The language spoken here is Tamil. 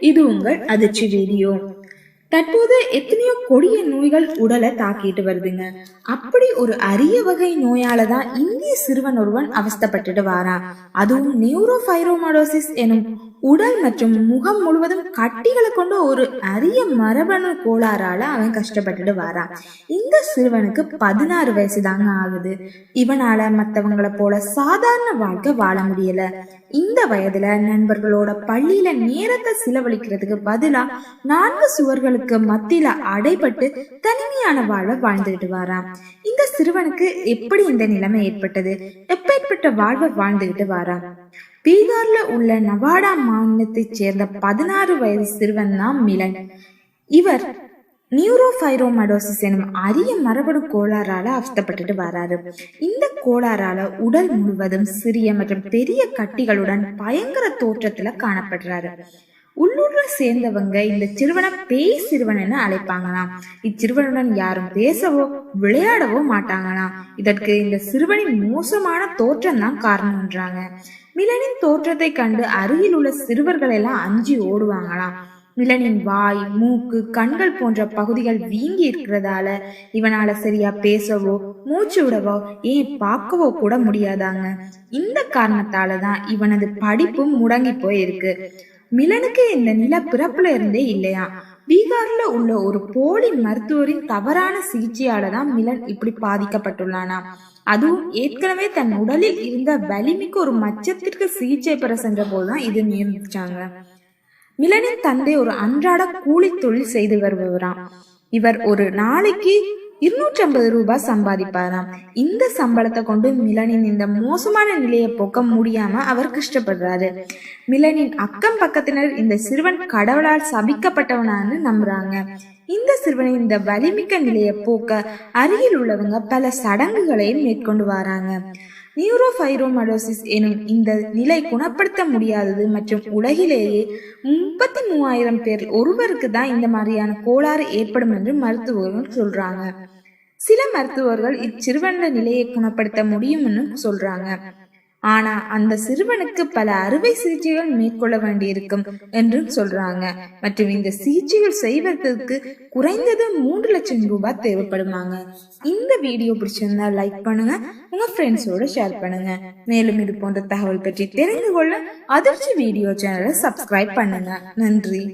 இது உங்கள் அதிர்ச்சி வீடியோ. தற்போது எத்தனையோ கொடிய நோய்கள் உடலை தாக்கிட்டு வருதுங்க. அப்படி ஒரு அரிய வகை நோயால தான் இந்திய சிறுவன் ஒருவன் அவஸ்தப்பட்டுட்டு வாரான். அதுவும் நியூரோஃபைரோமாடோசிஸ் எனும் உடல் மற்றும் முகம் முழுவதும் கட்டிகளை கொண்ட ஒரு அரிய மரபணு கோளாறால அவன் கஷ்டப்பட்டுட்டு வாரான். இந்த சிறுவனுக்கு பதினாறு வயசு தாங்க ஆகுது. இவனால மத்தவங்களை போல சாதாரண வாழ்க்கை வாழ முடியல. இந்த வயதுல நண்பர்களோட பள்ளியில நேரத்தை செலவழிக்கிறதுக்கு பதிலா நான்கு சுவர்களுக்கு மத்தியில அடைபட்டு தனிமையான வாழ்வை வாழ்ந்துகிட்டு வாராம் இந்த சிறுவனுக்கு எப்படி இந்த நிலைமை ஏற்பட்டது? எப்பேற்பட்ட வாழ்வை வாழ்ந்துகிட்டு வாராம் பீகார்ல உள்ள நவாடா மாநிலத்தைச் சேர்ந்த பதினாறு வயது சிறுவன் தான் மிலன். இவர் நியூரோஃபைரோமடோசிஸ் எனும் அரிய மரபணு கோளாறால அவஸ்தப்பட்டுட்டு வராரு. இந்த கோளாறால உடல் முழுவதும் சிறிய மற்றும் பெரிய கட்டிகளுடன் பயங்கர தோற்றத்துல காணப்படுறாரு. உள்ளூர்ல சேர்ந்தவங்க இந்த சிறுவனை பேய் சிறுவன் என அழைப்பாங்களாம். இச்சிறுவனுடன் யாரும் பேசவோ விளையாடவோ மாட்டாங்களாம். இதற்கு இந்த சிறுவனின் மோசமான தோற்றம் தான் காரணம்ன்றாங்க மிலனின் தோற்றத்தை கண்டு அருகில் உள்ள சிறுவர்கள் எல்லாம் அஞ்சி ஓடுவாங்களாம். மிலனின் வாய் மூக்கு கண்கள் போன்ற பகுதிகள் வீங்கி இருக்கிறதால இவனால சரியா பேசவோ மூச்சு விடவோ ஏன் பார்க்கவோ கூட முடியாதாங்க. இந்த காரணத்தால தான் இவனது படிப்பும் முடங்கி போயிருக்கு. மிலனுக்கு இந்த நில பிறப்புல இருந்தே இல்லையா? பீகார்ல உள்ள ஒரு போலி மருத்துவரின் தவறான சிகிச்சையால தான் மிலன் இப்படி பாதிக்கப்பட்டுள்ளானா? அதுவும் ஏற்கனவே தன் உடலில் இருந்த வலிமைக்கு ஒரு மச்சத்திற்கு சிகிச்சை பெற சென்ற போதுதான் இது நியமிச்சாங்க மிலனின் தந்தை ஒரு அன்றாட கூலி தொழில் செய்து வருபவராம். இவர் ஒரு நாளைக்கு இருநூற்றி ஐம்பது ரூபாய் சம்பாதிப்பாராம். இந்த சம்பளத்தை கொண்டு மிலனின் இந்த மோசமான நிலையை போக்க முடியாம அவர் கஷ்டப்படுறாரு. மிலனின் அக்கம் பக்கத்தினர் இந்த சிறுவன் கடவுளால் சபிக்கப்பட்டவனான்னு நம்புறாங்க. இந்த சிறுவனின் இந்த வலிமிக்க நிலையை போக்க அருகில் உள்ளவங்க பல சடங்குகளையும் மேற்கொண்டு வராங்க. நியூரோஃபைரோமடோசிஸ் எனும் இந்த நிலை குணப்படுத்த முடியாதது மற்றும் உலகிலேயே முப்பத்தி மூவாயிரம் பேர் ஒருவருக்கு தான் இந்த மாதிரியான கோளாறு ஏற்படும் என்று மருத்துவர்கள் சொல்றாங்க. சில மருத்துவர்கள் இச்சிறுவன நிலையை குணப்படுத்த முடியும்னு சொல்றாங்க. ஆனா அந்த சிறுவனுக்கு பல அறுவை சிகிச்சைகள் மேற்கொள்ள வேண்டியிருக்கும் என்றும் சொல்றாங்க. மற்றும் இந்த சிகிச்சைகள் செய்வதற்கு குறைந்தது மூன்று லட்சம் ரூபாய் தேவைப்படுமாங்க. இந்த வீடியோ பிடிச்சிருந்தா லைக் பண்ணுங்க உங்க ஃப்ரெண்ட்ஸோட ஷேர் பண்ணுங்க. மேலும் இது போன்ற தகவல் பற்றி தெரிந்து கொள்ள அதிர்ச்சி வீடியோ சேனலை சப்ஸ்கிரைப் பண்ணுங்க. நன்றி.